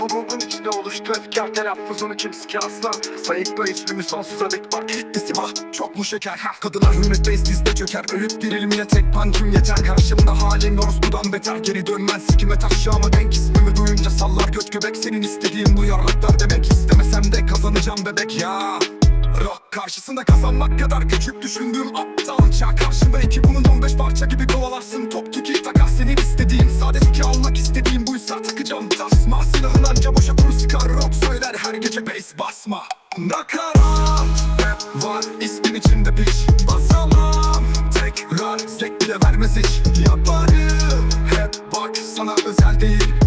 Babamın içinde oluştu efkar telaffuzunu kimse ki aslan. Sayıkla ismimi sonsuza dek bak. Gitti ah çok mu şeker? Ha Kadınlar hürmetteyiz dizde çöker. Ölüp dirilmeye tek pancım yeter. Karşımda halim orospudan beter. Geri dönmez kime taşşağıma denk ismimi duyunca sallar göt göbek. Senin istediğin bu yarraklar demek. İstemesem de kazanacağım bebek. Ya Rock karşısında kazanmak kadar küçük düşündüğüm aptal çağ. Karşımda iki bunun 15 parça gibi kovalarsın. Top tiki takar senin istediğin Sade ki almak istediğim buysa takacağım. Tasma Silahın anca boşa kur sıkar. Rock söyler her gece bass basma. Nakarat hep var ismin içinde piş Basamam tekrar zevk bile vermez hiç. Yaparım hep bak sana özel değil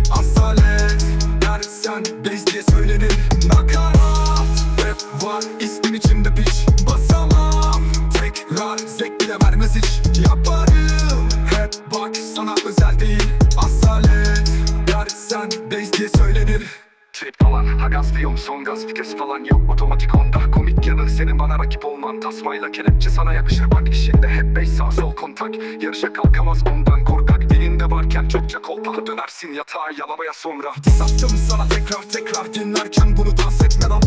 ismin içinde piş. Basamam. Tekrar zevk bile vermez hiç. Yaparım. Hep bak sana özel değil. Asalet. Dersen bez diye söylenir. Trip falan. Ha gaz diyorum son gaz vites falan yok. Otomatik onda. Komik yanı senin bana rakip olman. Tasmayla kelepçe sana yakışır. Bak işinde hep beş sağ sol kontak. Yarışa kalkamaz ondan korkak. Dilinde varken çokça kolpa Dönersin. Yatağa yalamaya sonra. Diss attım sana? Tekrar tekrar dinlerken bunu dans etme lan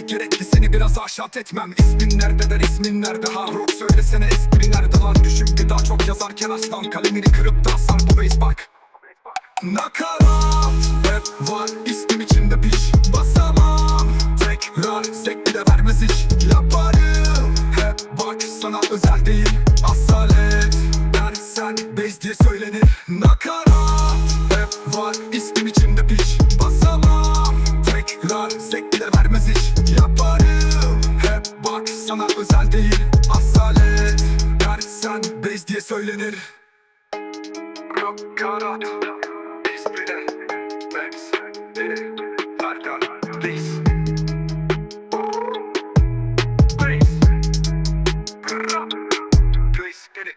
gerekli seni biraz aşağı etmem. İsmin nerede der ismin nerede? Ha Rock söylesene espri nerede lan? Düşük bir daha çok yazarken aslan kalemini kırıp da asar bu beyz bak. Nakarat hep var ismim içinde piş. Basamam tekrar zevk bile vermez hiç Yaparım hep bak sana özel değil. Asalet dersen bez diye söylenir. Nakarat hep var ismim içinde piş zorundayız diye söylenir. Çok karat İsmine Mepsi Neredeyiz Please, get it.